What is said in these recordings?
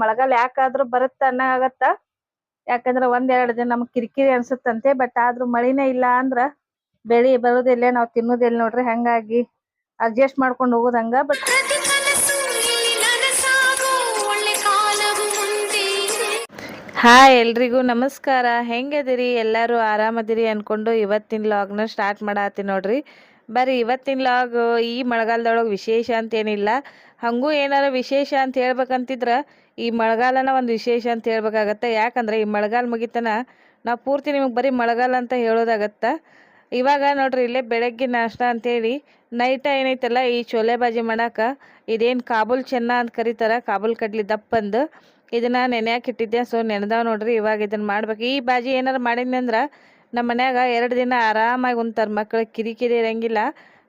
ಮಳೆಗಾಲ ಯಾಕಾದ್ರೂ ಬರುತ್ತ ಅನ್ನಂಗಾಗತ್ತ ಯಾಕಂದ್ರ ಒಂದ್ ಎರಡ್ ದಿನ ನಮ್ಗ್ ಕಿರಿಕಿರಿ ಅನ್ಸುತ್ತಂತೆ ಬಟ್ ಆದ್ರೂ ಮಳಿನೇ ಇಲ್ಲ ಅಂದ್ರ ಬೆಳಿ ಬರೋದಿಲ್ಲ, ನಾವು ತಿನ್ನುದಿಲ್ಲ ನೋಡ್ರಿ, ಹಂಗಾಗಿ ಅಡ್ಜಸ್ಟ್ ಮಾಡ್ಕೊಂಡು ಹೋಗೋದಂಗ ಹಂಗ ಬಟ್. ಹಾಯ್ ಎಲ್ರಿಗೂ ನಮಸ್ಕಾರ. ಹೆಂಗದಿರಿ ಎಲ್ಲರೂ ಆರಾಮದಿರಿ ಅನ್ಕೊಂಡು ಇವತ್ತಿನ ಲಾಗ್ನ ಸ್ಟಾರ್ಟ್ ಮಾಡತ್ತೀನಿ ನೋಡ್ರಿ. ಬರ್ರಿ ಇವತ್ತಿನ ಲಾಗ್ ಈ ಮಳೆಗಾಲದೊಳಗೆ ವಿಶೇಷ ಅಂತ ಏನಿಲ್ಲ ಹಂಗೂ ಏನಾರ ವಿಶೇಷ ಅಂತ ಹೇಳ್ಬೇಕಂತಿದ್ರ ಈ ಮಳೆಗಾಲನ ಒಂದು ವಿಶೇಷ ಅಂತ ಹೇಳ್ಬೇಕಾಗತ್ತೆ. ಯಾಕಂದ್ರೆ ಈ ಮಳೆಗಾಲ ಮುಗಿತನ ನಾವು ಪೂರ್ತಿ ನಿಮಗೆ ಬರೀ ಮಳೆಗಾಲ ಅಂತ ಹೇಳೋದಾಗತ್ತೆ. ಇವಾಗ ನೋಡ್ರಿ ಇಲ್ಲೇ ಬೆಳಗ್ಗೆ ನಾಷ್ಟ ಅಂತೇಳಿ ನೈಟ ಏನೈತಲ್ಲ ಈ ಚೋಲೆ ಬಾಜಿ ಮಾಡಾಕ ಇದೇನು ಕಾಬೂಲ್ ಚೆನ್ನ ಅಂತ ಕರೀತಾರ. ಕಾಬೂಲ್ ಕಡ್ಲಿ ದಪ್ಪಂದು ಇದನ್ನ ನೆನೆಯಾಕ ಇಟ್ಟಿದ್ದೆ ಸೊ ನೆನೆದಾವ ನೋಡ್ರಿ ಇವಾಗ ಇದನ್ನು ಮಾಡ್ಬೇಕು. ಈ ಬಾಜಿ ಏನಾರು ಮಾಡಿದ್ನಿ ಅಂದ್ರೆ ನಮ್ಮ ಮನ್ಯಾಗ ಎರಡು ದಿನ ಆರಾಮಾಗಿ ಉಣ್ತಾರ ಮಕ್ಕಳು ಕಿರಿಕಿರಿ ಇರಂಗಿಲ್ಲ.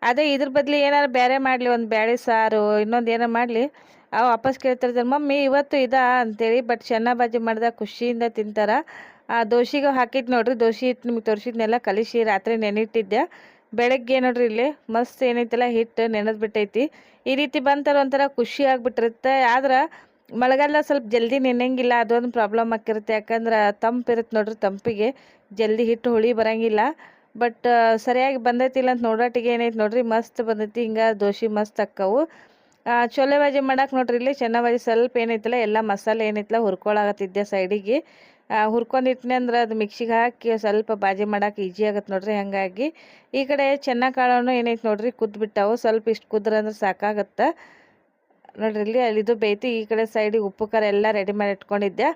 ಅದೇ ಇದ್ರ ಬದ್ಲಿ ಏನಾರ ಬೇರೆ ಮಾಡ್ಲಿ, ಒಂದು ಬ್ಯಾಳೆ ಸಾರು ಇನ್ನೊಂದು ಏನಾರ ಮಾಡ್ಲಿ. ಅವು ವಾಪಸ್ ಕೇಳ್ತಿರ್ತಾರೆ ಮಮ್ಮಿ ಇವತ್ತು ಇದಾ? ಅಂತೇಳಿ ಬಟ್ ಬಾಜಿ ಮಾಡಿದಾಗ ಖುಷಿಯಿಂದ ತಿಂತಾರ. ಆ ದೋಸೆಗೆ ಹಾಕಿದ್ ನೋಡ್ರಿ ದೋಶಿ ಹಿಟ್ಟು ನಿಮ್ಗೆ ತೋರಿಸಿದ್ನೆಲ್ಲ ಕಲಿಸಿ ರಾತ್ರಿ ನೆನಿಟ್ಟಿದ್ದೆ ಬೆಳಗ್ಗೆ ನೋಡ್ರಿ ಇಲ್ಲಿ ಮಸ್ತ್ ಏನೈತಲ್ಲ ಹಿಟ್ಟು ನೆನೆದು ಬಿಟ್ಟೈತಿ. ಈ ರೀತಿ ಬಂತಾರ ಒಂಥರ ಖುಷಿ ಆಗ್ಬಿಟ್ಟಿರುತ್ತೆ. ಆದ್ರೆ ಮಳೆಗಾಲ ಸ್ವಲ್ಪ ಜಲ್ದಿ ನೆನೆಯಂಗಿಲ್ಲ ಅದೊಂದು ಪ್ರಾಬ್ಲಮ್ ಆಗಿರುತ್ತೆ. ಯಾಕಂದ್ರೆ ತಂಪಿರುತ್ತೆ ನೋಡ್ರಿ ತಂಪಿಗೆ ಜಲ್ದಿ ಹಿಟ್ಟು ಹುಳಿ ಬರಂಗಿಲ್ಲ. ಬಟ್ ಸರಿಯಾಗಿ ಬಂದೈತಿಲ್ಲ ಅಂತ ನೋಡೋಟಿಗೆ ಏನೈತಿ ನೋಡ್ರಿ ಮಸ್ತ್ ಬಂದೈತಿ. ಹಿಂಗೆ ದೋಸೆ ಮಸ್ತ್ ಅಕ್ಕವು. ಆ, ಚೊಲೆ ಬಾಜಿ ಮಾಡಕ್ಕೆ ನೋಡ್ರಿ, ಇಲ್ಲಿ ಚೆನ್ನಾಗಿ ಬಾಜಿ ಸ್ವಲ್ಪ ಏನೈತಲ್ಲ ಎಲ್ಲ ಮಸಾಲೆ ಏನೈತಲ್ಲ ಹುರ್ಕೊಳಾಗತ್ತಿದ್ದೆ ಸೈಡಿಗೆ ಹುರ್ಕೊಂಡಿಟ್ನಿ ಅಂದ್ರೆ ಅದು ಮಿಕ್ಸಿಗೆ ಹಾಕಿ ಸ್ವಲ್ಪ ಬಾಜಿ ಮಾಡಕ್ಕೆ ಈಜಿ ಆಗತ್ತೆ ನೋಡ್ರಿ ಹಾಗಾಗಿ. ಈ ಕಡೆ ಚೆನ್ನ ಕಾಳನ್ನು ಏನೈತೆ ನೋಡ್ರಿ ಕುದ್ಬಿಟ್ಟಾವು ಸ್ವಲ್ಪ ಇಷ್ಟು ಕುದ್ರ ಅಂದ್ರೆ ಸಾಕಾಗತ್ತೆ. ನೋಡ್ರಿ ಇಲ್ಲಿ ಅಲ್ಲಿದು ಬೇಯ್ತಿ, ಈ ಕಡೆ ಸೈಡಿಗೆ ಉಪ್ಪು, ಖಾರ ಎಲ್ಲ ರೆಡಿ ಮಾಡಿ ಇಟ್ಕೊಂಡಿದ್ದೆ.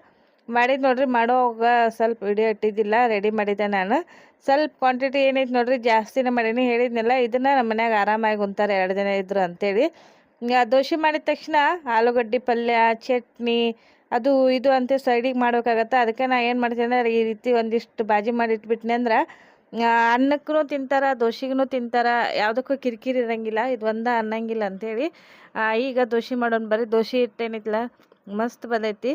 ಮಾಡಿದ್ ನೋಡ್ರಿ, ಮಾಡೋವಾಗ ಸ್ವಲ್ಪ ವಿಡಿಯೋ ಇಟ್ಟಿದ್ದಿಲ್ಲ ರೆಡಿ ಮಾಡಿದ್ದೆ ನಾನು. ಸ್ವಲ್ಪ ಕ್ವಾಂಟಿಟಿ ಏನೈತೆ ನೋಡ್ರಿ, ಜಾಸ್ತಿನೇ ಮಾಡೀನಿ, ಹೇಳಿದ್ನಲ್ಲ, ಇದನ್ನ ನಮ್ಮ ಮನ್ಯಾಗ ಆರಾಮಾಗಿ ಉಂತಾರೆ ಎರಡು ದಿನ ಇದ್ರು ಅಂತೇಳಿ. ದೋಸೆ ಮಾಡಿದ ತಕ್ಷಣ ಆಲೂಗಡ್ಡೆ ಪಲ್ಯ, ಚಟ್ನಿ ಅದು ಇದು ಅಂತ ಸೈಡಿಗೆ ಮಾಡ್ಬೇಕಾಗತ್ತೆ? ಅದಕ್ಕೆ ನಾ ಏನು ಮಾಡ್ತೀನಿ ಅಂದ್ರೆ, ಈ ರೀತಿ ಒಂದಿಷ್ಟು ಬಾಜಿ ಮಾಡಿ ಇಟ್ಬಿಟ್ನಿ ಅಂದ್ರೆ ಅನ್ನಕ್ಕೂ ತಿಂತಾರ ದೋಸೆಗೂ ತಿಂತಾರ, ಯಾವುದಕ್ಕೂ ಕಿರಿಕಿರಿ ಇರಂಗಿಲ್ಲ, ಇದು ಒಂದ ಅನ್ನಂಗಿಲ್ಲ ಅಂಥೇಳಿ ಈಗ ದೋಸೆ ಮಾಡೋಣ ಬರ್ರಿ ದೋಸೆ ಹಿಟ್ಟೇನಿತ್ತಲ್ಲ ಮಸ್ತ್ ಬಂದೈತಿ.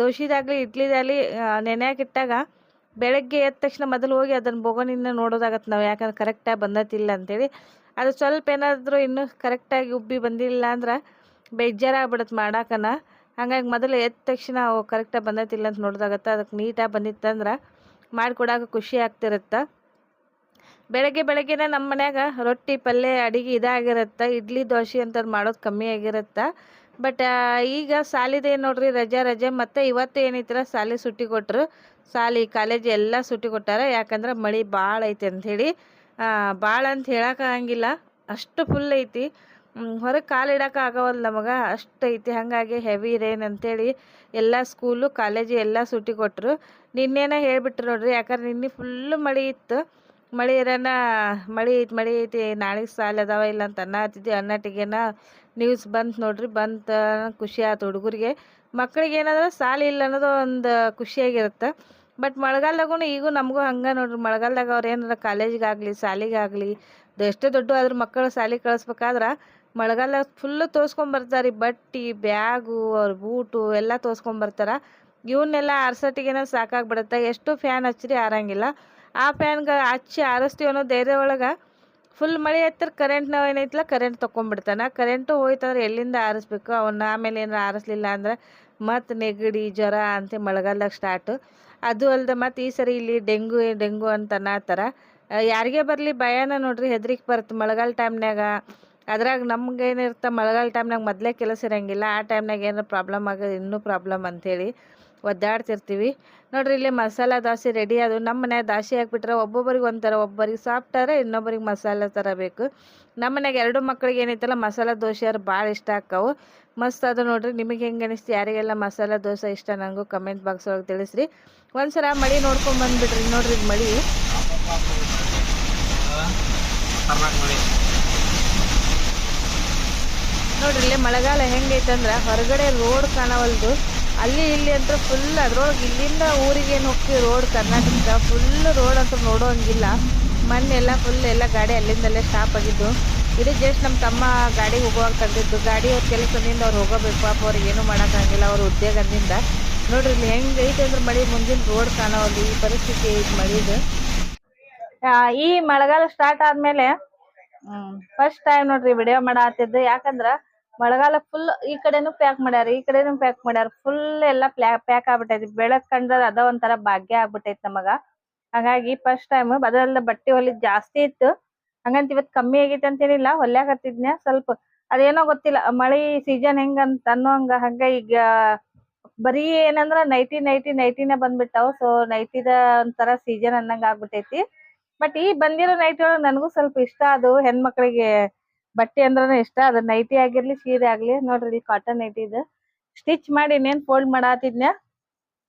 ದೋಸೆದಾಗಲಿ, ಇಡ್ಲಿದಾಗಲಿ ನೆನೆಯಾಕಿಟ್ಟಾಗ ಬೆಳಗ್ಗೆ ಎದ್ದ ತಕ್ಷಣ ಮೊದಲು ಹೋಗಿ ಅದನ್ನು ಬೋಗನಿಂದ ನೋಡೋದಾಗತ್ತೆ ನಾವು, ಯಾಕಂದ್ರೆ ಕರೆಕ್ಟಾಗಿ ಬಂದತಿಲ್ಲ ಅಂತೇಳಿ. ಅದು ಸ್ವಲ್ಪ ಏನಾದರೂ ಇನ್ನೂ ಕರೆಕ್ಟಾಗಿ ಉಬ್ಬಿ ಬಂದಿಲ್ಲ ಅಂದ್ರೆ ಬೇಜಾರಾಗ್ಬಿಡತ್ತೆ ಮಾಡಾಕನ ಹಂಗಾಗಿ ಮೊದಲು ಎದ್ದ ತಕ್ಷಣ ಅವು ಕರೆಕ್ಟಾಗಿ ಬಂದೈತಿಲ್ಲ ಅಂತ ನೋಡಿದಾಗತ್ತೆ. ಅದಕ್ಕೆ ನೀಟಾಗಿ ಬಂದಿತ್ತಂದ್ರೆ ಮಾಡಿಕೊಡೋಕೆ ಖುಷಿ ಆಗ್ತಿರುತ್ತೆ. ಬೆಳಗ್ಗೆ ಬೆಳಗ್ಗೆನೇ ನಮ್ಮ ಮನ್ಯಾಗ ರೊಟ್ಟಿ, ಪಲ್ಯ, ಅಡಿಗೆ ಇದಾಗಿರುತ್ತೆ. ಇಡ್ಲಿ, ದೋಸೆ ಅಂತದ್ದು ಮಾಡೋದು ಕಮ್ಮಿ ಆಗಿರುತ್ತೆ. ಬಟ್ ಈಗ ಸಾಲಿದೆ ನೋಡ್ರಿ, ರಜೆ ರಜೆ. ಮತ್ತು ಇವತ್ತು ಏನೈತಿರ, ಸಾಲಿ ಸುಟ್ಟಿ ಕೊಟ್ಟರು ಸಾಲಿ, ಕಾಲೇಜ್ ಎಲ್ಲ ಸುಟ್ಟಿ ಕೊಟ್ಟಾರ. ಯಾಕಂದ್ರೆ ಮಳೆ ಭಾಳ ಅಂತ ಅಂಥೇಳಿ ಭಾಳ ಅಂತ ಹೇಳೋಕ್ಕಾಗಂಗಿಲ್ಲ ಅಷ್ಟು ಫುಲ್ ಐತಿ. ಹೊರಗೆ ಕಾಲು ಇಡಕ್ಕೆ ಆಗವಲ್ಲ ನಮಗೆ ಅಷ್ಟು ಐತಿ. ಹಾಗಾಗಿ ಹೆವಿ ರೇನ್ ಅಂತೇಳಿ ಎಲ್ಲ ಸ್ಕೂಲು ಕಾಲೇಜು ಎಲ್ಲ ಸೂಟಿ ಕೊಟ್ಟರು ನಿನ್ನೆನೇ ಹೇಳಿಬಿಟ್ರು ನೋಡ್ರಿ, ಯಾಕಂದ್ರೆ ನಿನ್ನೆ ಫುಲ್ಲು ಮಳೆ ಇತ್ತು. ಮಳೆ ಇರೋಣ ಮಳೆ ಐತಿ ಮಳೆ ಐತಿ. ನಾಳೆಗೆ ಸಾಲ ಅದಾವ ಇಲ್ಲ ಅಂತ ಅನ್ನಾತಿದ್ವಿ ಅನ್ನಟ್ಟಿಗೆನ ನ್ಯೂಸ್ ಬಂತು ನೋಡ್ರಿ. ಬಂತ ಖುಷಿ ಆಯ್ತು ಹುಡುಗರಿಗೆ. ಮಕ್ಕಳಿಗೆ ಏನಂದ್ರೆ ಸಾಲ ಇಲ್ಲ ಅನ್ನೋದು ಒಂದು ಖುಷಿಯಾಗಿರುತ್ತೆ. ಬಟ್ ಮಳೆಗಾಲದಾಗೂ ಈಗೂ ನಮಗೂ ಹಂಗೆ ನೋಡ್ರಿ. ಮಳೆಗಾಲದಾಗ ಅವ್ರು ಏನಾರ ಕಾಲೇಜಿಗಾಗಲಿ, ಶಾಲಿಗಾಗಲಿ, ಎಷ್ಟೇ ದೊಡ್ಡ ಆದ್ರೂ ಮಕ್ಕಳು ಶಾಲೆ ಕಳಿಸ್ಬೇಕಾದ್ರೆ ಮಳೆಗಾಲ ಫುಲ್ಲು ತೋರಿಸ್ಕೊಂಬರ್ತಾರೆ ಬಟ್ಟೆ ಬ್ಯಾಗು ಅವ್ರ ಬೂಟು ಎಲ್ಲ ತೋರಿಸ್ಕೊಂಬರ್ತಾರೆ ಇವನ್ನೆಲ್ಲ ಆರ್ಸಟ್ಟಿಗೆನ ಸಾಕಾಗ್ಬಿಡುತ್ತೆ. ಎಷ್ಟು ಫ್ಯಾನ್ ಹಚ್ಚಿರಿ, ಆರಂಗಿಲ್ಲ. ಆ ಫ್ಯಾನ್ಗೆ ಹಚ್ಚಿ ಆರಿಸ್ತೀವಿ ಅನ್ನೋ ಧೈರ್ಯ ಒಳಗೆ ಫುಲ್ ಮಳೆ ಹತ್ತಿರ ನಾವು ಏನೈತಲ್ಲ ಕರೆಂಟ್ ತೊಗೊಂಡ್ಬಿಡ್ತಾನೆ ಕರೆಂಟು ಹೋಯ್ತಂದ್ರೆ ಎಲ್ಲಿಂದ ಆರಿಸ್ಬೇಕು? ಅವನ್ನ ಆಮೇಲೆ ಏನಾರ ಆರಿಸ್ಲಿಲ್ಲ ಅಂದ್ರೆ ಮತ್ತು ನೆಗಡಿ, ಜ್ವರ ಅಂತ ಮಳೆಗಾಲದಾಗ ಸ್ಟಾರ್ಟು ಅದು ಅಲ್ಲದೆ ಮತ್ತು ಈ ಸರಿ ಇಲ್ಲಿ ಡೆಂಗು ಡೆಂಗು ಅಂತ ಅನ್ನತ್ತಾರ ಯಾರಿಗೆ ಬರಲಿ ಭಯನ ನೋಡ್ರಿ ಹೆದ್ರಿಕೆ ಬರುತ್ತೆ ಮಳೆಗಾಲ ಟೈಮ್ನಾಗ ಅದ್ರಾಗ ನಮ್ಗೇನಿರುತ್ತೆ ಮಳೆಗಾಲ ಟೈಮ್ನಾಗ ಮೊದಲೇ ಕೆಲಸ ಇರಂಗಿಲ್ಲ. ಆ ಟೈಮ್ನಾಗ ಏನಾರ ಪ್ರಾಬ್ಲಮ್ ಆಗೋದು ಇನ್ನೂ ಪ್ರಾಬ್ಲಮ್ ಅಂಥೇಳಿ ಒದ್ದಾಡ್ತಿರ್ತೀವಿ. ನೋಡ್ರಿ ಇಲ್ಲಿ ಮಸಾಲ ದೋಸೆ ರೆಡಿ ಅದು. ನಮ್ಮ ಮನ್ಯಾಗ ದಾಸಿ ಹಾಕ್ಬಿಟ್ರೆ ಒಬ್ಬೊಬ್ರಿಗೆ ಒಂಥರ ಒಬ್ಬರಿಗೆ ಸಾಫ್ಟಾರ ಇನ್ನೊಬ್ಬರಿಗೆ ಮಸಾಲೆ ಥರ ಬೇಕು. ನಮ್ಮ ಮನ್ಯಾಗ ಎರಡು ಮಕ್ಳಿಗೆ ಏನೈತಲ್ಲ ಮಸಾಲ ದೋಸೆ ಅವ್ರು ಭಾಳ ಇಷ್ಟ ಆಕ್ಕವು. ಮಸ್ತ್ ಅದು ನೋಡ್ರಿ. ನಿಮಗೆ ಹೆಂಗೆ ಅನಿಸ್ತು? ಯಾರಿಗೆಲ್ಲ ಮಸಾಲ ದೋಸೆ ಇಷ್ಟ? ನನಗೂ ಕಮೆಂಟ್ ಬಾಕ್ಸ್ ಒಳಗೆ ತಿಳಿಸ್ರಿ. ಒಂದ್ಸಲ ಮಳಿ ನೋಡ್ಕೊಂಡ್ ಬಂದ್ಬಿಡ್ರಿ, ನೋಡ್ರಿ ಮಳಿ. ನೋಡ್ರಿ ಇಲ್ಲಿ ಮಳೆಗಾಲ ಹೆಂಗೈತಂದ್ರೆ ಹೊರಗಡೆ ರೋಡ್ ಕಾಣವಲ್ದು. ಅಲ್ಲಿ ಇಲ್ಲಿ ಅಂತ ಫುಲ್ ಅದ್ರೊಳಗೆ ಇಲ್ಲಿಂದ ಊರಿಗೆ ಏನು ಹೋಗ್ತೀವಿ ರೋಡ್ ಕರ್ನಾಟಕದ ಫುಲ್ ರೋಡ್ ಅಂತ ನೋಡೋಂಗಿಲ್ಲ. ಮೊನ್ನೆಲ್ಲ ಫುಲ್ ಎಲ್ಲ ಗಾಡಿ ಅಲ್ಲಿಂದಲ್ಲೇ ಸ್ಟಾಪ್ ಆಗಿದ್ದು. ಇದು ಜಸ್ಟ್ ನಮ್ಮ ತಮ್ಮ ಗಾಡಿಗೆ ಹೋಗುವಾಗ ತಂದಿದ್ದು ಗಾಡಿ ಅವ್ರ ಕೆಲಸದಿಂದ ಅವ್ರು ಹೋಗಬೇಕು. ಪಾಪ ಅವ್ರಿಗೆ ಏನು ಮಾಡೋಕ್ಕಾಗಿಲ್ಲ ಅವ್ರ ಉದ್ಯೋಗದಿಂದ. ನೋಡ್ರಿ ಇಲ್ಲಿ ಹೆಂಗ್ ಐತೆ ಅಂದ್ರೆ ಮಳಿ ಮುಂದಿನ ರೋಡ್ ಕಾಣವಲ್ದು ಈ ಪರಿಸ್ಥಿತಿ ಐತಿ ಮಳಿದು. ಈ ಮಳೆಗಾಲ ಸ್ಟಾರ್ಟ್ ಆದ್ಮೇಲೆ ಫಸ್ಟ್ ಟೈಮ್ ನೋಡ್ರಿ ವಿಡಿಯೋ ಮಾಡತ್ತಿದ್ದು ಯಾಕಂದ್ರ ಮಳೆಗಾಲ ಫುಲ್ ಈ ಕಡೆನು ಪ್ಯಾಕ್ ಮಾಡ್ಯಾರ ಈ ಕಡೆನು ಪ್ಯಾಕ್ ಮಾಡ್ಯಾರ. ಫುಲ್ ಎಲ್ಲಾ ಪ್ಯಾಕ್ ಆಗ್ಬಿಟ್ಟೈತಿ. ಬೆಳಕ್ ಕಂಡ್ರ ಅದ ಒಂಥರ ಭಾಗ್ಯ ಆಗ್ಬಿಟ್ಟೈತಿ ನಮಗ. ಹಾಗಾಗಿ ಫಸ್ಟ್ ಟೈಮ್ ಅದರಲ್ಲ ಬಟ್ಟೆ ಹೊಲಿದ್ ಜಾಸ್ತಿ ಇತ್ತು. ಹಂಗಂತ ಇವತ್ ಕಮ್ಮಿ ಆಗೈತಿ ಅಂತೇನಿಲ್ಲ ಹೊಲ್ಯಾಕತ್ತಿದ್ನ್ಯ ಸ್ವಲ್ಪ. ಅದೇನೋ ಗೊತ್ತಿಲ್ಲ ಮಳಿ ಸೀಸನ್ ಹೆಂಗಂತ ಅನ್ನೋಂಗ ಹಂಗ ಈಗ ಬರೀ ಏನಂದ್ರ ನೈಟಿ ನೈಟಿ ನೈಟಿನ ಬಂದ್ಬಿಟ್ಟಾವ. ಸೊ ನೈಟಿದ ಒಂಥರ ಸೀಸನ್ ಅನ್ನಂಗ ಆಗ್ಬಿಟ್ಟೈತಿ ಬಟ್ ಈ ಬಂದಿರೋ ನೈಟಿ ಒಳಗ ನನಗೂ ಸ್ವಲ್ಪ ಇಷ್ಟ. ಅದು ಹೆಣ್ಮಕ್ಳಿಗೆ ಬಟ್ಟೆ ಅಂದ್ರನ ಇಷ್ಟ. ಅದು ನೈಟಿ ಆಗಿರ್ಲಿ, ಸೀರೆ ಆಗ್ಲಿ. ನೋಡ್ರಿ ಕಾಟನ್ ನೈಟಿ ಇದು ಸ್ಟಿಚ್ ಮಾಡಿ ಇನ್ನೇನ್ ಫೋಲ್ಡ್ ಮಾಡಾತಿದ್ನ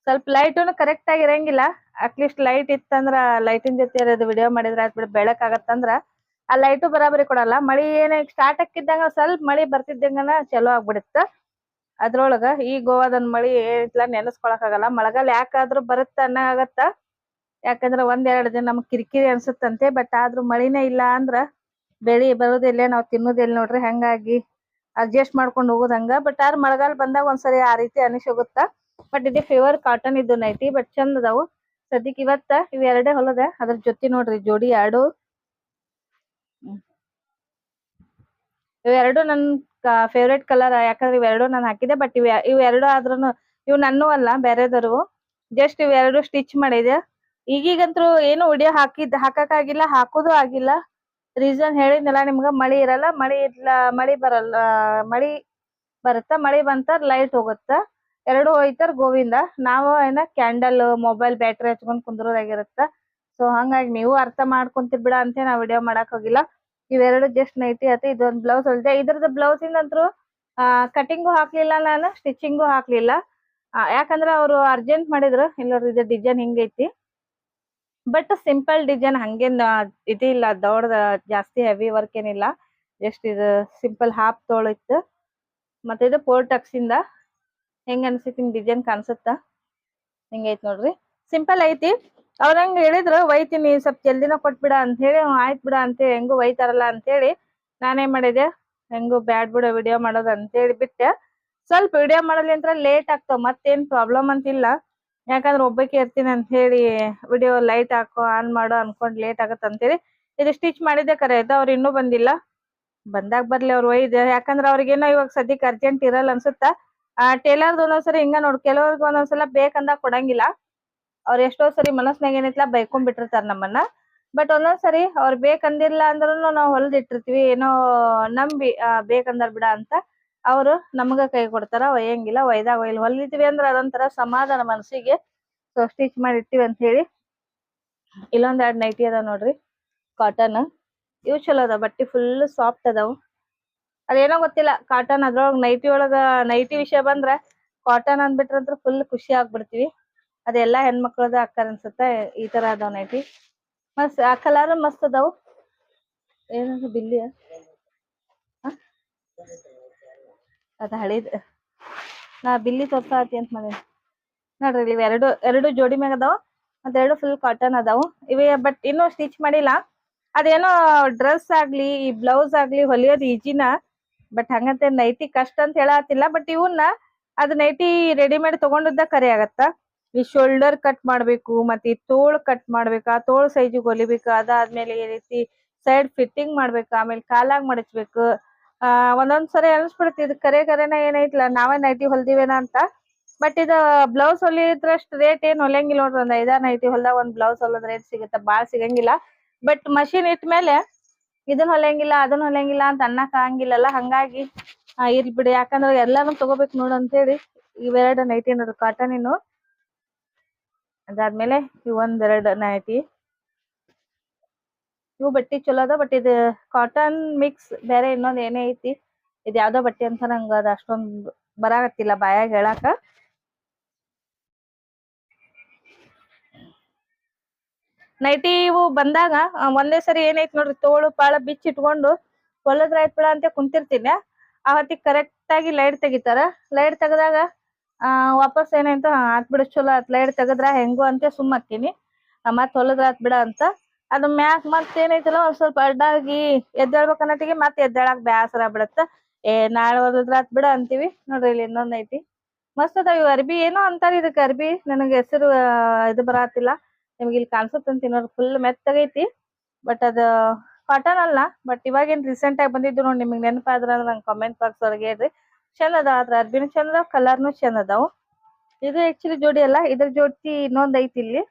ಸ್ವಲ್ಪ ಲೈಟುನು ಕರೆಕ್ಟ್ ಆಗಿ ಇರಂಗಿಲ್ಲ. ಅಟ್ಲೀಸ್ಟ್ ಲೈಟ್ ಇತ್ತಂದ್ರ ಲೈಟಿನ ಜೊತೆ ಅದು ವಿಡಿಯೋ ಮಾಡಿದ್ರೆ ಬಿಡ ಬೆಳಕ್ ಆಗತ್ತಂದ್ರ ಆ ಲೈಟು ಬರಾಬರಿ ಕೊಡಲ್ಲ. ಮಳಿ ಏನ ಸ್ಟಾರ್ಟ್ ಆಕಿದ್ದಂಗ ಸ್ವಲ್ಪ ಮಳಿ ಬರ್ತಿದ್ದಂಗನ ಚಲೋ ಆಗ್ಬಿಡುತ್ತ. ಅದ್ರೊಳಗ ಈ ಗೋವಾದನ್ ಮಳಿ ಏನಿಲ್ಲ ನೆನೆಸ್ಕೊಳಕ್ ಆಗಲ್ಲ ಮಳೆಗಾಲ ಯಾಕಾದ್ರೂ ಬರುತ್ತ ಅನ್ನಂಗಾಗತ್ತ ಯಾಕಂದ್ರ ಒಂದ್ ಎರಡ್ ದಿನ ನಮ್ಗ್ ಕಿರಿಕಿರಿ ಅನ್ಸುತ್ತಂತೆ ಬಟ್ ಆದ್ರೂ ಮಳಿನೇ ಇಲ್ಲ ಅಂದ್ರ ಬೆಳಿ ಬರೋದಿಲ್ಲ, ನಾವ್ ತಿನ್ನುದಿಲ್ಲ ನೋಡ್ರಿ, ಹಂಗಾಗಿ ಅಡ್ಜಸ್ಟ್ ಮಾಡ್ಕೊಂಡ್ ಹೋಗೋದಂಗ. ಹಂಗ ಬಟ್ ಆದ್ರ ಮಳೆಗಾಲ ಬಂದಾಗ ಒಂದ್ಸರಿ ಆ ರೀತಿ ಅನಿಸ್ ಹೋಗುತ್ತ? ಬಟ್ ಇದು ಫೇವರ್ ಕಾಟನ್ ಇದ್ದು ನೈಟಿ ಬಟ್ ಚಂದ ಅದಾವು. ಸದ್ಯಕ್ ಇವತ್ತ ಇವ್ ಹೊಲದ, ಅದ್ರ ಜೊತೆ ನೋಡ್ರಿ, ಜೋಡಿ ಎರಡು. ಇವೆರಡು ನನ್ ಫೇವ್ರೇಟ್ ಕಲರ್ ಯಾಕಂದ್ರೆ ಇವೆರಡು ನಾನು ಹಾಕಿದೆ ಬಟ್ ಇವ್, ಇವೆರಡು ಆದ್ರೂನು ಇವ್ ನನ್ನೂ ಅಲ್ಲ ಬೇರೆದವರು ಜಸ್ಟ್ ಇವೆರಡು ಸ್ಟಿಚ್ ಮಾಡಿದೆ. ಈಗೀಗಂತೂ ಏನು ವಿಡಿಯೋ ಹಾಕಿದ್ ಹಾಕಕ್ ಆಗಿಲ್ಲ ಹಾಕೋದು ಆಗಿಲ್ಲ. ರೀಸನ್ ಹೇಳಿದ್ನಲ್ಲ ನಿಮ್ಗ, ಮಳಿ ಇರಲ್ಲ, ಮಳಿ ಇಲ್ಲ ಮಳಿ ಬರಲ್ಲ, ಮಳಿ ಬರುತ್ತ, ಮಳಿ ಬಂತ ಲೈಟ್ ಹೋಗುತ್ತ, ಎರಡು ಹೋಯ್ತಾರ ಗೋವಿಂದ. ನಾವು ಏನ ಕ್ಯಾಂಡಲ್ ಮೊಬೈಲ್ ಬ್ಯಾಟ್ರಿ ಹಚ್ಕೊಂಡ್ ಕುಂದ್ರೋದಾಗಿರುತ್ತ. ಸೊ ಹಂಗಾಗಿ ನೀವು ಅರ್ಥ ಮಾಡ್ಕೊಂತಿರ್ ಬಿಡ ಅಂತ ನಾವು ವಿಡಿಯೋ ಮಾಡಕ್ ಹೋಗಿಲ್ಲ. ಇವೆರಡು ಜಸ್ಟ್ ನೈಟಿ ಆಯ್ತು ಇದೊಂದು ಬ್ಲೌಸ್ ಹೊಲ್ದೆ. ಇದ್ರದ್ದು ಬ್ಲೌಸ್ ಆ ಕಟಿಂಗು ಹಾಕ್ಲಿಲ್ಲ ನಾನು ಸ್ಟಿಚಿಂಗು ಹಾಕ್ಲಿಲ್ಲ. ಯಾಕಂದ್ರೆ ಅವರು ಅರ್ಜೆಂಟ್ ಮಾಡಿದ್ರು ಇಲ್ಲ ನೋಡ್ರಿ ಇದು ಡಿಸೈನ್ ಹಿಂಗೈತಿ. ಬಟ್ ಸಿಂಪಲ್ ಡಿಸೈನ್ ಹಂಗೇನ್ ಇದು ಇದಿಲ್ಲ, ದೊಡ್ಡದ, ಜಾಸ್ತಿ ಹೆವಿ ವರ್ಕ್ ಏನಿಲ್ಲ. ಜಸ್ಟ್ ಇದು ಸಿಂಪಲ್ ಹಾಫ್ ತೋಳಿತ್ತು ಮತ್ತೆ ಇದು ಫೋರ್ ಇಂದ ಹೆಂಗ್ ಅನ್ಸೈತಿ ನಿಮ್ ಡಿಸೈನ್ ಕಾಣಿಸುತ್ತಾ? ಹಿಂಗೈತಿ ನೋಡ್ರಿ. ಸಿಂಪಲ್ ಐತಿ. ಅವ್ರ ಹಂಗ ಹೇಳಿದ್ರು ಒಯ್ತೀನಿ ಸ್ವಲ್ಪ ಜಲ್ದಿನ ಕೊಟ್ಬಿಡ ಅಂತ ಹೇಳಿ ಆಯ್ತ್ ಬಿಡ ಅಂತ ಹೇಳಿ ಹೆಂಗು ಒಯ್ತಾರಲ್ಲ ಅಂತ ಹೇಳಿ ನಾನೇನ್ ಮಾಡಿದೆ, ಹೆಂಗು ಬ್ಯಾಡ್ ಬಿಡ ವಿಡಿಯೋ ಮಾಡೋದು ಅಂತ ಹೇಳಿ ಬಿಟ್ಟೆ. ಸ್ವಲ್ಪ ವಿಡಿಯೋ ಮಾಡಲಿ ಅಂತ ಲೇಟ್ ಆಗ್ತಾವ, ಮತ್ತೇನ್ ಪ್ರಾಬ್ಲಮ್ ಅಂತಿಲ್ಲ. ಯಾಕಂದ್ರೆ ಒಬ್ಬಕ್ಕೆ ಇರ್ತೀನಿ ಅಂತ ಹೇಳಿ ವಿಡಿಯೋ ಲೈಟ್ ಹಾಕೋ, ಆನ್ ಮಾಡೋ ಅನ್ಕೊಂಡ್ ಲೇಟ್ ಆಗತ್ತ ಅಂತೇಳಿ ಇದು ಸ್ಟಿಚ್ ಮಾಡಿದ್ದೆ ಕರೆ ಆಯ್ತು ಅವ್ರು ಇನ್ನೂ ಬಂದಿಲ್ಲ. ಬಂದಾಗ ಬರ್ಲಿ ಅವ್ರು ಒಯ್ದ, ಯಾಕಂದ್ರ ಅವ್ರಿಗೇನೋ ಇವಾಗ ಸದ್ಯಕ್ಕೆ ಅರ್ಜೆಂಟ್ ಇರಲ್ಲ ಅನ್ಸುತ್ತ. ಆ ಟೇಲರ್ದು ಒಂದೊಂದ್ಸರಿ ಹಿಂಗ ನೋಡ್, ಕೆಲವ್ರಿಗೆ ಒಂದೊಂದ್ಸಲ ಬೇಕಂದಾಗ ಕೊಡಂಗಿಲ್ಲ. ಅವ್ರ ಎಷ್ಟೋ ಸರಿ ಮನಸ್ನಾಗ ಏನೈತ್ಲ ಬೈಕೊಂಡ್ ಬಿಟ್ಟಿರ್ತಾರ ನಮ್ಮನ್ನ ಬಟ್ ಒಂದೊಂದ್ಸರಿ ಅವ್ರ ಬೇಕಂದಿಲ್ಲ ಅಂದ್ರೂ ನಾವ್ ಹೊಲ್ದಿಟ್ಟಿರ್ತೀವಿ. ಏನೋ ನಂಬಿ ಬೇಕಂದಾರ ಬಿಡ ಅಂತ ಅವ್ರು ನಮಗ ಕೈ ಕೊಡ್ತಾರ, ಒಯ್ಯಂಗಿಲ್ಲ, ಒಯ್ದಾಗ ಒಯ್ಲಿ ಹೊಲಿದ್ವಿ ಅಂದ್ರ ಅದೊಂಥರ ಸಮಾಧಾನ ಮನಸ್ಸಿಗೆ ಸೊ ಸ್ಟಿಚ್ ಮಾಡಿ ಇಟ್ಟಿವಿ ಅಂತ ಹೇಳಿ. ಇಲ್ಲೊಂದ್ ಎರಡ್ ನೈಟಿ ಅದಾವ ನೋಡ್ರಿ ಕಾಟನ್ ಇವು ಚಲೋ ಅದಾವ, ಬಟ್ಟಿ ಫುಲ್ ಸಾಫ್ಟ್ ಅದಾವು. ಅದೇನೋ ಗೊತ್ತಿಲ್ಲ ಕಾಟನ್ ಅದ್ರೊಳಗ್ ನೈಟಿ ಒಳಗ, ನೈಟಿ ವಿಷಯ ಬಂದ್ರ ಕಾಟನ್ ಅಂದ್ಬಿಟ್ರಂತ್ರ ಫುಲ್ ಖುಷಿ ಆಗ್ಬಿಡ್ತೀವಿ. ಅದೆಲ್ಲಾ ಹೆಣ್ಮಕ್ಳದ ಅಕ್ಕಾರ ಅನ್ಸುತ್ತೆ, ಈ ತರ ಅದಾವ ನೈಟಿ ಮಸ್ತ್, ಆ ಕಲರ್ ಮಸ್ತ್ ಅದಾವು. ಏನದು, ಬಿಲ್ಲಿಯ? ಅದ ಹಳಿದ. ನಾ ಬಿಲ್ಲಿ ತೋರ್ಸಾತಿ ಅಂತ ಮಾಡೇನಿ. ನೋಡ್ರಿ ಇಲ್ಲಿ ಎರಡು ಎರಡು ಜೋಡಿ ಮ್ಯಾಗ ಅದಾವ ಎರಡು ಫುಲ್ ಕಾಟನ್ ಅದಾವು. ಇವೆ ಬಟ್ ಇನ್ನು ಸ್ಟಿಚ್ ಮಾಡಿಲ್ಲ. ಅದೇನೋ ಡ್ರೆಸ್ ಆಗ್ಲಿ ಈ ಬ್ಲೌಸ್ ಆಗ್ಲಿ, ಹೊಲಿಯೋದ್ ಈಜಿನ ಬಟ್ ಹಂಗಂತ ನೈಟಿ ಕಷ್ಟ ಅಂತ ಹೇಳತ್ತಿಲ್ಲ ಬಟ್ ಇವನ್ನ ಅದ್ ನೈಟಿ ರೆಡಿಮೇಡ್ ತಗೊಂಡಿದ್ದ ಕರೆ ಆಗತ್ತ? ಈ ಶೋಲ್ಡರ್ ಕಟ್ ಮಾಡ್ಬೇಕು, ಮತ್ತೆ ಈ ತೋಳ್ ಕಟ್ ಮಾಡ್ಬೇಕು, ಆ ತೋಳ್ ಸೈಜಿಗೆ ಹೊಲಿಬೇಕು, ಅದಾದ್ಮೇಲೆ ಈ ರೀತಿ ಸೈಡ್ ಫಿಟ್ಟಿಂಗ್ ಮಾಡ್ಬೇಕು, ಆಮೇಲೆ ಕಾಲಾಗ್ ಮಡಚ್ಬೇಕು. ಆ ಒಂದೊಂದ್ ಸರಿ ಅನ್ಸ್ಬಿಡುತ್ತೆ ಇದು ಕರೆ ಕರೆನ ಏನೈತಿಲ್ಲ ನಾವೇ ನೈಟಿ ಹೊಲ್ದಿವೇನ ಅಂತ. ಬಟ್ ಇದು ಬ್ಲೌಸ್ ಹೊಲಿದ್ರಷ್ಟು ರೇಟ್ ಏನ್ ಹೊಲಿಯಂಗಿಲ್ಲ ನೋಡ್ರಿ, ಒಂದ್ ಐದಾರ್ ನೈಟಿ ಹೊಲ್ದಾಗ ಒಂದ್ ಬ್ಲೌಸ್ ಹೊಲದ್ ರೇಟ್ ಸಿಗುತ್ತೆ, ಬಾಳ್ ಸಿಗಂಗಿಲ್ಲ. ಬಟ್ ಮಷಿನ್ ಇಟ್ಮೇಲೆ ಇದನ್ನ ಹೊಲಿಯಂಗಿಲ್ಲ ಅದನ್ನ ಹೊಲಿಯಂಗಿಲ್ಲ ಅಂತ ಅನ್ನಕ್ ಆಗಂಗಿಲ್ಲಲ್ಲ, ಹಂಗಾಗಿ ಇರ್ಲಿ ಬಿಡಿ. ಯಾಕಂದ್ರೆ ಎಲ್ಲಾನು ತಗೋಬೇಕು ನೋಡು ಅಂತೇಳಿ ಇವೆರಡು ನೈಟಿ ನೋಡ್ರಿ ಕಾಟನ್ ಇನ್ನು. ಅದಾದ್ಮೇಲೆ ಇವ್ ಒಂದೆರಡು ನೈಟಿ ಇವು ಬಟ್ಟಿ ಚಲೋ ಅದ ಬಟ್ ಇದು ಕಾಟನ್ ಮಿಕ್ಸ್ ಬೇರೆ ಇನ್ನೊಂದ್ ಏನೇ ಐತಿ, ಇದು ಯಾವ್ದೋ ಬಟ್ಟೆ ಅಂತ ನಂಗ ಅದ್ ಅಷ್ಟೊಂದ್ ಬರಾಕತ್ತಿಲ್ಲ ಬಾಯಾಗ ಹೇಳಾಕ. ನೈಟಿ ಇವು ಬಂದಾಗ ಒಂದೇ ಸರಿ ಏನೈತಿ ನೋಡ್ರಿ, ತೋಳು ಪಾಳ ಬಿಚ್ಚ ಇಟ್ಕೊಂಡು, ಹೊಲದ್ರ ಆಯ್ತ್ ಬಿಡ ಅಂತ ಕುಂತಿರ್ತೀನಿ. ಅವತ್ತಿಗೆ ಕರೆಕ್ಟ್ ಆಗಿ ಲೈಟ್ ತೆಗಿತಾರ. ಲೈಟ್ ತೆಗದಾಗ ಆ, ವಾಪಸ್ ಏನಂತ ಆತ್ ಚಲೋ ಆತ್, ಲೈಟ್ ತೆಗದ್ರ, ಹೆಂಗು ಅಂತ ಸುಮ್ ಹಾಕಿನಿ ಮತ್ ಹೊಲದ್ರ ಆತ್ ಬಿಡ ಅಂತ. ಅದ್ ಮ್ಯಾಕ್ ಮತ್ ಏನೈತಲ್ಲ, ಒಂದ್ ಸ್ವಲ್ಪ ಅಡ್ಡಾಗಿ ಎದ್ದೇಳ್ಬೇಕ್ ಅನ್ನತ್ತಿಗೆ ಮತ್ ಎದ್ದೇಳಕ್ ಬ್ಯಾಸರ ಬಿಡತ್ತ ಏ, ನಾಳೆ ಹೊಲದ್ರ ಆತ್ ಬಿಡ ಅಂತೀವಿ. ನೋಡ್ರಿ, ಇಲ್ಲಿ ಇನ್ನೊಂದ್ ಐತಿ. ಮಸ್ತ್ ಅದಾವ ಇವ್ ಅರ್ಬಿ. ಏನೋ ಅಂತಾರ ಇದಕ್ ಅರ್ಬಿ. ನನಗ್ ಹೆಸರು ಇದು ಬರಾತಿಲ್ಲ. ನಿಮ್ಗೆ ಇಲ್ಲಿ ಕಾಣಿಸುತ್ತಂತ ನೋಡ್ರಿ ಫುಲ್ ಮೆತ್ತಗೈತಿ ಬಟ್ ಅದ ಕಾಟನ್ ಅಲ್ಲ. ಬಟ್ ಇವಾಗೇನ್ ರೀಸೆಂಟ್ ಆಗಿ ಬಂದಿದ್ದು ನೋಡಿ ನಿಮಗೆ ನೆನಪಾದ್ರ ನಂಗೆ ಕಮೆಂಟ್ ಬಾಕ್ಸ್ ಒಳಗೆ ಹೇಳ್ರಿ. ಚಂದ ಅದ ಅದ್ರ ಅರ್ಬಿನೂ ಚಂದ ಕಲರ್ನು ಚಂದ ಇದು ಆಕ್ಚುಲಿ ಜೋಡಿ ಅಲ್ಲ, ಇದ್ರ ಜೋಡಿ ಇನ್ನೊಂದ್ ಐತಿ ಇಲ್ಲಿ.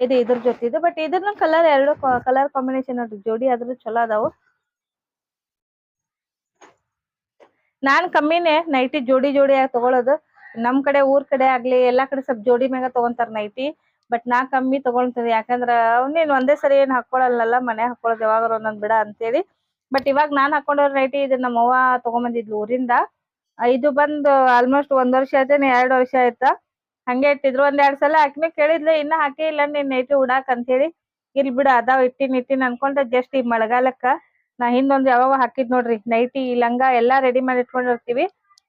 ಇದು ಇದ್ರ ಜೊತೆ ಇದು ಬಟ್ ಇದ್ರನು ಕಲರ್ ಎರಡು ಕಲರ್ ಕಾಂಬಿನೇಷನ್ ಜೋಡಿ ಆದ್ರೂ ಚಲೋ ಅದಾವು. ನಾನ್ ಕಮ್ಮಿನೇ ನೈಟಿ ಜೋಡಿ ಜೋಡಿ ತಗೊಳೋದು. ನಮ್ ಕಡೆ, ಊರ್ ಕಡೆ ಆಗ್ಲಿ, ಎಲ್ಲಾ ಕಡೆ ಸ್ವಲ್ಪ ಜೋಡಿ ಮ್ಯಾಗ ತಗೊಂತಾರ ನೈಟಿ ಬಟ್ ನಾ ಕಮ್ಮಿ ತಗೊಳ್ತೀನಿ ಯಾಕಂದ್ರ ಅವ್ನೇನ್ ಒಂದೇ ಸರಿ ಏನ್ ಹಾಕೊಳಲ್ಲ ಮನೆ ಹಾಕೊಳ್ಳೋದು ಯಾವಾಗಾರ ಒಂದೊಂದ್ ಬಿಡ ಅಂತೇಳಿ. ಬಟ್ ಇವಾಗ ನಾನ್ ಹಾಕೊಂಡಿರೋ ನೈಟಿ ಇದು ನಮ್ಮ ಅವ್ವ ತಗೊಂಬಂದಿದ್ಲು ಊರಿಂದ. ಇದು ಬಂದು ಆಲ್ಮೋಸ್ಟ್ ಒಂದ್ ವರ್ಷ ಆಯ್ತೇನೆ, ಎರಡ್ ವರ್ಷ ಆಯ್ತಾ. ಹಂಗೆ ಇಟ್ಟಿದ್ರು. ಒಂದ್ ಎರಡ್ ಸಲ ಹಾಕಿನೇ ಕೇಳಿದ್ಲು, ಇನ್ನ ಹಾಕಿ ಇಲ್ಲ, ನೀನ್ ನೈಟಿ ಉಡಾಕ್ ಅಂತೇಳಿ. ಇಲ್ ಬಿಡ, ಅದಾವ್ ಇಟ್ಟಿನ್ ಇಟ್ಟಿನ್ ಅನ್ಕೊಂಡ ಜಸ್ಟ್ ಈ ಮಳೆಗಾಲಕ್ಕ. ನಾ ಹಿಂದೊಂದ್ ಯಾವಾಗ ಹಾಕಿದ್ ನೋಡ್ರಿ ನೈಟಿ ಲಂಗ ಎಲ್ಲಾ ರೆಡಿ ಮಾಡಿ ಇಟ್ಕೊಂಡಿರ್ತೀವಿ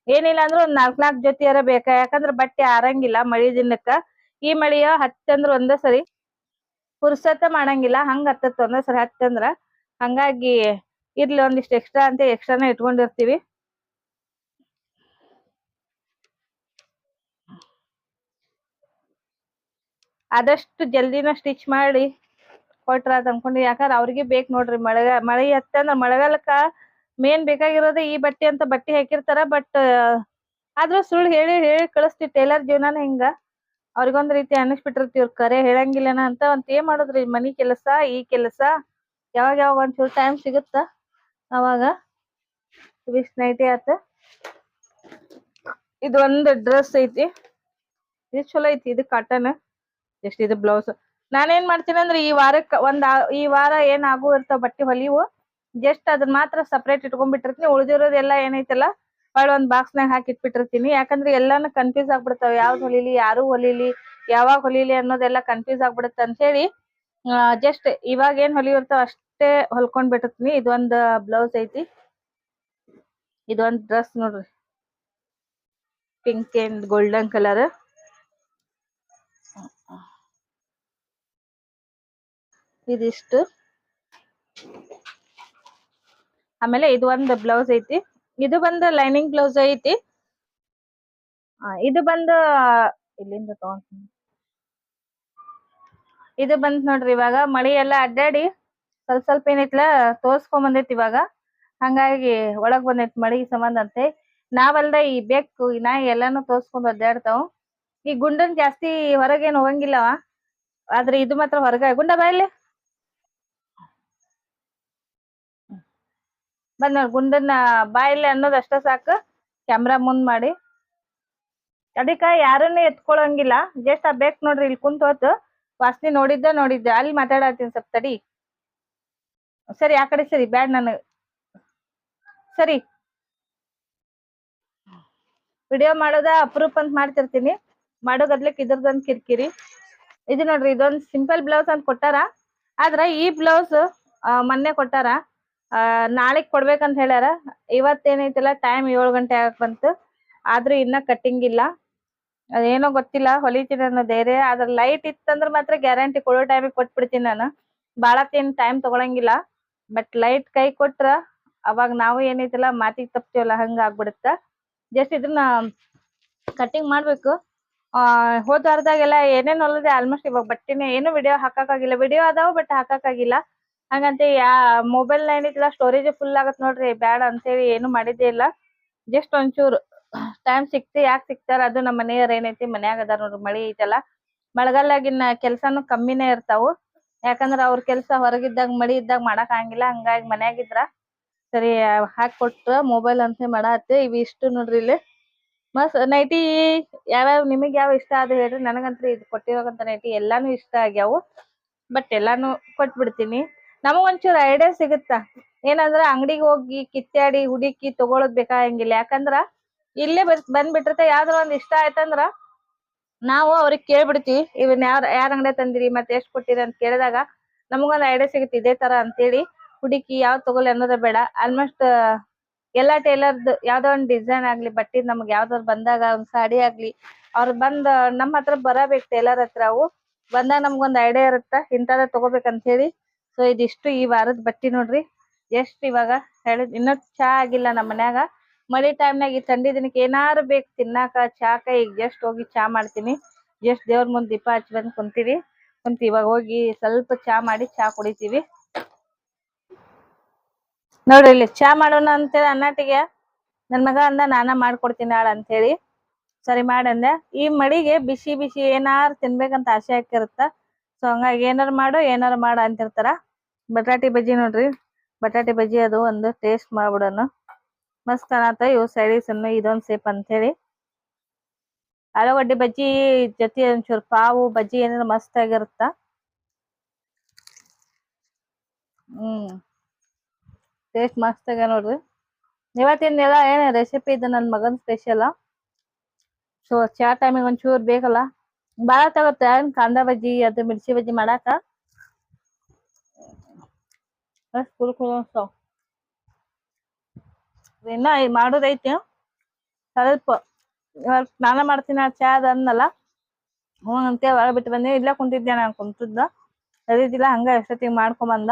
ಏನಿಲ್ಲ ಅಂದ್ರ ಒಂದ್ ನಾಲ್ಕ್ ನಾಲ್ಕ್ ಜೊತೆಯಾರ ಬೇಕಾ? ಯಾಕಂದ್ರ ಬಟ್ಟೆ ಆರಂಗಿಲ್ಲ ಮಳಿ ದಿನಕ್ಕ. ಈ ಮಳಿಯ ಹತ್ತಂದ್ರ ಒಂದೇ ಸರಿ ಪುರ್ಸತ್ತ ಮಾಡಂಗಿಲ್ಲ, ಹಂಗ ಹತ್ತತ್ ಒಂದೇ ಸರಿ ಹತ್ತಂದ್ರ ಹಂಗಾಗಿ ಇರ್ಲಿ ಒಂದಿಷ್ಟು ಎಕ್ಸ್ಟ್ರಾ ಅಂತ ಎಕ್ಸ್ಟ್ರಾನ ಇಟ್ಕೊಂಡಿರ್ತೀವಿ. ಆದಷ್ಟು ಜಲ್ದಿನ ಸ್ಟಿಚ್ ಮಾಡಿ ಕೊಟ್ರ ಅಂತ ಅನ್ಕೊಂಡಿ, ಯಾಕಂದ್ರ ಅವ್ರಿಗೆ ಬೇಕು ನೋಡ್ರಿ ಮಳೆಗ ಮಳಿ ಹತ್ತಂದ್ರ ಮಳೆಗಾಲಕ್ಕ ಮೇನ್ ಬೇಕಾಗಿರೋದೇ ಈ ಬಟ್ಟೆ ಅಂತ ಬಟ್ಟೆ ಹಾಕಿರ್ತಾರ ಬಟ್ ಆದ್ರೂ ಸುಳ್ಳು ಹೇಳಿ ಹೇಳಿ ಕಳಿಸ್ತಿ, ಟೈಲರ್ ಜೀವನಾನ ಹಿಂಗ. ಅವ್ರಿಗೊಂದ್ ರೀತಿ ಅನಿಸ್ಬಿಟ್ಟಿರ್ತಿ ಇವ್ರ ಕರೆ ಹೇಳಂಗಿಲ್ಲನ ಅಂತ ಒಂದ್ ಏನ್ ಮಾಡೋದ್ರಿ? ಮನಿ ಕೆಲಸ, ಈ ಕೆಲಸ, ಯಾವಾಗ ಯಾವಾಗ ಒಂಚೂರು ಟೈಮ್ ಸಿಗುತ್ತ? ಅವಾಗ? ಇವಿಷ್ಟ್ ನೈಟಿ ಆತ? ಇದು ಒಂದ್ ಡ್ರೆಸ್ ಐತಿ. ಇದು ಚಲೋ ಐತಿ, ಇದು ಕಾಟನ್ ಜಸ್ಟ್ ಇದು ಬ್ಲೌಸ್ ನಾನೇನ್ ಮಾಡ್ತೀನಿ ಅಂದ್ರೆ ಈ ವಾರಕ್ಕ ಒಂದ್ ಈ ವಾರ ಏನ್ ಆಗು ಇರ್ತಾವ ಬಟ್ಟೆ ಹೊಲಿವು? ಜಸ್ಟ್ ಅದನ್ನ ಮಾತ್ರ ಸಪ್ರೇಟ್ ಇಟ್ಕೊಂಡ್ಬಿಟ್ಟಿರ್ತೀನಿ. ಉಳಿದಿರೋದೆಲ್ಲ ಏನೈತಲ್ಲ? ಹೊಳ್ ಒಂದ್ ಬಾಕ್ಸ್ ನಾಗ್ ಹಾಕಿ ಇಟ್ಬಿಟ್ಟಿರ್ತೀನಿ. ಯಾಕಂದ್ರೆ ಎಲ್ಲಾನು ಕನ್ಫ್ಯೂಸ್ ಆಗ್ಬಿಡ್ತಾವ. ಯಾವ್ದ್ ಹೊಲಿಲಿ, ಯಾರು ಹೊಲಿಲಿ, ಯಾವಾಗ ಹೊಲಿಲಿ ಅನ್ನೋದೆಲ್ಲ ಕನ್ಫ್ಯೂಸ್ ಆಗ್ಬಿಡುತ್ತೆ ಅಂತ ಹೇಳಿ ಜಸ್ಟ್ ಇವಾಗ ಏನ್ ಹೊಲಿಯಿರ್ತಾವ ಅಷ್ಟೇ ಹೊಲ್ಕೊಂಡ್ ಬಿಟ್ಟಿರ್ತೀನಿ. ಇದೊಂದ್ ಬ್ಲೌಸ್ ಐತಿ. ಇದೊಂದ್ ಡ್ರೆಸ್ ನೋಡ್ರಿ. ಪಿಂಕ್ ಅಂಡ್ ಗೋಲ್ಡನ್ ಕಲರ್ ಇದಿಷ್ಟು. ಆಮೇಲೆ ಇದು ಒಂದ್ ಬ್ಲೌಸ್ ಐತಿ. ಇದು ಬಂದು ಲೈನಿಂಗ್ ಬ್ಲೌಸ್ ಐತಿ. ಇದು ಬಂದು, ಇಲ್ಲಿಂದ ತಗೊಂತೀನಿ. ಇದು ಬಂದ್ ನೋಡ್ರಿ ಇವಾಗ, ಮಳಿ ಎಲ್ಲಾ ಅಡ್ಡಾಡಿ ಸ್ವಲ್ಪ ಸ್ವಲ್ಪ ಏನೈತ್ಲ, ತೋರ್ಸ್ಕೊಂಡ್ ಬಂದೈತಿ ಇವಾಗ. ಹಂಗಾಗಿ ಒಳಗ್ ಬಂದೈತಿ ಮಳಿ ಸಂಬಂಧ ಅಂತೆ. ನಾವಲ್ದ ಈ ಬೆಕ್ಕು ನಾಯಿ ಎಲ್ಲಾನು ತೋರ್ಸ್ಕೊಂಡ್ ಅಡ್ಡಾಡ್ತಾವ್. ಈ ಗುಂಡನ್ ಜಾಸ್ತಿ ಹೊರಗೇನ್ ಹೋಗಂಗಿಲ್ಲವ? ಆದ್ರೆ ಇದು ಮಾತ್ರ ಹೊರಗ. ಗುಂಡ ಬಾ ಇಲ್ಲಿ ಬಂದ್ ಗುಂಡನ್ನ ಬಾಯಲ್ಲಿ ಅನ್ನೋದ್ ಅಷ್ಟ ಸಾಕು. ಕ್ಯಾಮ್ರಾ ಮುಂದ್ ಮಾಡಿ. ಅದಕ್ಕ ಯಾರನ್ನ ಎತ್ಕೊಳಂಗಿಲ್ಲ. ಜಸ್ಟ್ ಆ ಬೇಕ್ ನೋಡ್ರಿ ಇಲ್ಲಿ ಕುಂತ ಹೋತು ವಾಸನೆ ನೋಡಿದ್ದ ನೋಡಿದ್ದೆ. ಅಲ್ಲಿ ಮಾತಾಡತ್ತೀನಿ ಸ್ವಲ್ಪ ತಡಿ. ಸರಿ, ಆ ಕಡೆ ಸರಿ. ಬ್ಯಾಡ್ ನನಗ್ ಸರಿ. ವಿಡಿಯೋ ಮಾಡೋದ ಅಪರೂಪ ಅಂತ ಮಾಡ್ತಿರ್ತೀನಿ. ಮಾಡೋ ಗದ್ಲಕ್ ಇದ್ರದೊಂದ್ ಕಿರಿಕಿರಿ. ಇದು ನೋಡ್ರಿ, ಇದೊಂದ್ ಸಿಂಪಲ್ ಬ್ಲೌಸ್ ಅಂತ ಕೊಟ್ಟಾರ. ಆದ್ರ ಈ ಬ್ಲೌಸ್ ಮೊನ್ನೆ ಕೊಟ್ಟಾರ. ಆ, ನಾಳೆಗ್ ಕೊಡ್ಬೇಕಂತ ಹೇಳ್ಯಾರ. ಇವತ್ತೇನೈತಲ್ಲ ಟೈಮ್ ಏಳು ಗಂಟೆ ಆಗಕ್ ಬಂತು. ಆದ್ರೂ ಇನ್ನ ಕಟ್ಟಿಂಗ್ ಇಲ್ಲ. ಏನೋ ಗೊತ್ತಿಲ್ಲ, ಹೊಲಿತೀನಿ ಅನ್ನೋ ಧೈರ್ಯ. ಆದ್ರೆ ಲೈಟ್ ಇತ್ತಂದ್ರ ಮಾತ್ರ ಗ್ಯಾರಂಟಿ ಕೊಡೋ ಟೈಮಿಗೆ ಕೊಟ್ಬಿಡ್ತೀನಿ ನಾನು. ಬಾಳತ್ತೇನ್ ಟೈಮ್ ತಗೊಳಂಗಿಲ್ಲ. ಬಟ್ ಲೈಟ್ ಕೈ ಕೊಟ್ರ, ಅವಾಗ ನಾವು ಏನೈತಿಲ್ಲ, ಮಾತಿಗೆ ತಪ್ತೀವಲ್ಲ, ಹಂಗ ಆಗ್ಬಿಡುತ್ತ. ಜಸ್ಟ್ ಇದನ್ನ ಕಟ್ಟಿಂಗ್ ಮಾಡ್ಬೇಕು. ಆ, ಹೋದ ವಾರದಾಗೆಲ್ಲ ಏನೇನ್ ಹೊಲದೆ ಆಲ್ಮೋಸ್ಟ್ ಇವಾಗ ಬಟ್ಟೆನೆ, ಏನು ವಿಡಿಯೋ ಹಾಕಕ್ಕಾಗಿಲ್ಲ. ವಿಡಿಯೋ ಅದಾವ ಬಟ್ ಹಾಕಕ್ಕಾಗಿಲ್ಲ. ಹಂಗಂತ, ಯಾ ಮೊಬೈಲ್ ಏನೈತಿಲ್ಲ ಸ್ಟೋರೇಜ್ ಫುಲ್ ಆಗತ್ ನೋಡ್ರಿ, ಬ್ಯಾಡ ಅಂತೇಳಿ ಏನು ಮಾಡಿದ್ದೆ ಇಲ್ಲ. ಜಸ್ಟ್ ಒಂಚೂರು ಟೈಮ್ ಸಿಕ್ತಿ, ಯಾಕೆ ಸಿಕ್ತಾರ, ಅದು ನಮ್ಮ ಮನೆಯವ್ರ ಏನೈತಿ, ಮನ್ಯಾಗ ಅದಾರ ನೋಡ್ರಿ, ಮಳಿ ಐತಲ್ಲ. ಮಳೆಗಾಲಾಗಿನ ಕೆಲ್ಸಾನು ಕಮ್ಮಿನೇ ಇರ್ತಾವು. ಯಾಕಂದ್ರ ಅವ್ರ ಕೆಲ್ಸ ಹೊರಗಿದ್ದಾಗ, ಮಳಿ ಇದ್ದಾಗ ಮಾಡಕ್ ಆಗಂಗಿಲ್ಲ ಹಂಗಾಗಿ ಮನ್ಯಾಗಿದ್ರ ಸರಿ ಹಾಕೊಟ್ರ ಮೊಬೈಲ್ ಅಂತ ಮಾಡತ್ತೆ, ಇವ್ ಇಷ್ಟು ನೋಡ್ರಿ ಇಲ್ಲಿ. ಮಸ್ತ್ ನೈಟಿ ಯಾವ್ಯಾವ, ನಿಮಗ್ ಯಾವ ಇಷ್ಟ ಆದ ಹೇಳ್ರಿ. ನನಗಂತ್ರಿ ಇದು ಕೊಟ್ಟಿರೋಂತ ನೈಟಿ ಎಲ್ಲಾನು ಇಷ್ಟ ಆಗ್ಯಾವು. ಬಟ್ ಎಲ್ಲಾನು ಕೊಟ್ಬಿಡ್ತೀನಿ. ನಮಗ್ ಒಂಚೂರು ಐಡಿಯಾ ಸಿಗುತ್ತ? ಏನಂದ್ರ ಅಂಗಡಿಗೆ ಹೋಗಿ ಕಿತ್ತಾಡಿ, ಹುಡುಕಿ ತಗೊಳೋದ್ ಬೇಕಾಗಂಗಿಲ್ಲ ಯಾಕಂದ್ರ ಇಲ್ಲೇ ಬಂದ್ ಬಂದ್ಬಿಟ್ಟಿರ್ತ ಯಾವ್ದಾರ ಒಂದ್ ಇಷ್ಟ ಆಯ್ತಂದ್ರ ನಾವು ಅವ್ರಿಗೆ ಕೇಳ್ಬಿಡ್ತೀವಿ. ಇವನ್ ಯಾರ, ಯಾರ್ ಅಂಗಡಿ ತಂದಿರಿ? ಮತ್ತೆ ಎಷ್ಟ್ ಕೊಟ್ಟಿರಿ? ಅಂತ ಕೇಳಿದಾಗ ನಮಗೊಂದ್ ಐಡಿಯಾ ಸಿಗುತ್ತೆ ಇದೇ ತರ ಅಂತೇಳಿ. ಹುಡುಕಿ ಯಾವ್ದ್ ತಗೊಳ್ಳಿ ಅನ್ನೋದೇ ಬೇಡ. ಆಲ್ಮೋಸ್ಟ್ ಎಲ್ಲಾ ಟೇಲರ್ದ್ ಯಾವ್ದೋ ಒಂದ್ ಡಿಸೈನ್ ಆಗ್ಲಿ ಬಟ್ಟೆ ನಮ್ಗೆ ಯಾವ್ದಾದ್ರು ಬಂದಾಗ, ಒಂದ್ ಸಾಡಿ ಆಗ್ಲಿ, ಅವ್ರ ಬಂದ್ ನಮ್ ಹತ್ರ ಬರಬೇಕು ಟೈಲರ್ ಹತ್ರ ಅವು. ಬಂದಾಗ ನಮ್ಗೊಂದ್ ಐಡಿಯಾ ಇರುತ್ತ? ಇಂತದ ತಗೋಬೇಕಂತ ಹೇಳಿ ಸೊ ಇದಿಷ್ಟು ಈ ವಾರದ ಬಟ್ಟಿ ನೋಡ್ರಿ. ಎಷ್ಟ್ ಇವಾಗ ಹೇಳಿದ್ ಇನ್ನೂ ಚಾ ಆಗಿಲ್ಲ ನಮ್ಮ ಮನ್ಯಾಗ. ಮಳಿ ಟೈಮ್ನಾಗ ಈ ಥಂಡಿ ದಿನಕ್ಕೆ ಏನಾರು ಬೇಕು ತಿನ್ನಾಕ, ಚಾಕ, ಈಗ ಜಸ್ಟ್ ಹೋಗಿ ಚಾ ಮಾಡ್ತೀನಿ. ಜಸ್ಟ್ ದೇವ್ರ ಮುಂದೆ ದೀಪ ಹಚ್ಚಿ ಬಂದ್ ಕುಂತೀವಿ ಕುಂತ ಇವಾಗ ಹೋಗಿ ಸ್ವಲ್ಪ ಚಾ ಮಾಡಿ ಚಾ ಕುಡಿತೀವಿ. ನೋಡ್ರಿ ಇಲ್ಲಿ ಚಾ ಮಾಡೋಣ ಅಂತೇಳಿ ಅನ್ನಾಟಿಗೆ ನನ್ ಮಗ ಅಂದ, ನಾನ ಮಾಡ್ಕೊಡ್ತೀನಿ ಆಳ ಅಂತೇಳಿ. ಸರಿ ಮಾಡಂದೆ ಈ ಮಡಿಗೆ ಬಿಸಿ ಬಿಸಿ ಏನಾರು ತಿನ್ಬೇಕಂತ ಆಸೆ ಹಾಕಿರುತ್ತ? ಸೊ ಹಂಗಾಗಿ ಏನಾರು ಮಾಡು ಏನಾರು ಮಾಡು ಅಂತಿರ್ತಾರ. ಬಟಾಟಿ ಬಜ್ಜಿ ನೋಡ್ರಿ. ಬಟಾಟಿ ಬಜ್ಜಿ ಅದು ಒಂದು ಟೇಸ್ಟ್ ಮಾಡ್ಬಿಡೋಣ. ಮಸ್ತ್ ಕಾಣತ್ತ ಇವು ಸೈಡಿಸ್ ಇದೊಂದ್ ಸೇಪ್ ಅಂತೇಳಿ ಆಲೂಗಡ್ಡೆ ಬಜ್ಜಿ ಜೊತೆ ಒಂಚೂರು ಪಾವು, ಬಜ್ಜಿ ಏನಾದ್ರು ಮಸ್ತ್ ಆಗಿರುತ್ತ ಹ್ಮ್. ಟೇಸ್ಟ್ ಮಸ್ತ್ ಆಗ ನೋಡ್ರಿ ಇವತ್ತಿನೆಲ್ಲ ಏನ ರೆಸಿಪಿ ಇದು ನನ್ನ ಮಗನ್ ಸ್ಪೆಷಲ್ ಸೊ ಚಾ ಟೈಮಿಗೆ ಒಂಚೂರು ಬೇಕಲ್ಲ? ಭಾಳ ತಗೋತ ಕಾಂದ ಬಜ್ಜಿ, ಅದು ಮಿರ್ಚಿ ಬಜ್ಜಿ ಮಾಡಾಕ? ಅಷ್ಟ್ ಅನ್ಸ್ತಾವ್. ಇನ್ನ ಮಾಡೋದೈತಿ ಸ್ವಲ್ಪ ಸ್ನಾನ ಮಾಡ್ತೀನಿ ಚಾ ಅದ ಅಂದಲ್ಲ ಹ್ಞೂ ಒಳಗೆ ಬಿಟ್ಟು ಬಂದೆ. ಇಲ್ಲೇ ಕುಂತಿದ್ದೆ ನಾನು ಕುಂತಿದ್ದ. ಸರಿದಿಲ್ಲ, ಹಂಗ ಎಷ್ಟೊತ್ತಿಗೆ ಮಾಡ್ಕೊಂಬಂದ.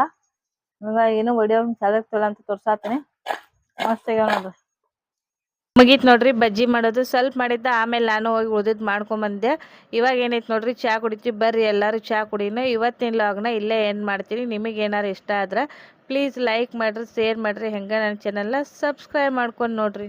ಹಂಗ ಏನು ವಿಡಿಯೋ ಸೆಲೆಕ್ಟ್ ಅಂತ ತೋರ್ಸಾತೀನಿ. ಮಸ್ತ್ ಆಗ್ಯಾವ ನೋಡ್ರಿ. ಮುಗೀತ್ ನೋಡ್ರಿ, ಬಜ್ಜಿ ಮಾಡೋದು ಸ್ವಲ್ಪ ಮಾಡಿದ್ದೆ, ಆಮೇಲೆ ನಾನು ಹೋಗಿ ಉಳಿದಿದ್ದು ಮಾಡ್ಕೊಂಬಂದೆ ಇವಾಗ ಏನೈತೆ ನೋಡ್ರಿ, ಚಾ ಕುಡಿತೀವಿ, ಬರ್ರಿ ಎಲ್ಲರೂ ಚಾ ಕುಡಿನ. ಇವತ್ತಿನ ಲಾಗ್ನ ಇಲ್ಲೇ ಏನು ಮಾಡ್ತೀನಿ, ನಿಮಗೆ ಏನಾರು ಇಷ್ಟ ಆದ್ರೆ, ಪ್ಲೀಸ್ ಲೈಕ್ ಮಾಡಿರಿ, ಶೇರ್ ಮಾಡಿರಿ. ಹೆಂಗೆ ನನ್ನ ಚಾನಲ್ನ ಸಬ್ಸ್ಕ್ರೈಬ್ ಮಾಡ್ಕೊಂಡು ನೋಡ್ರಿ.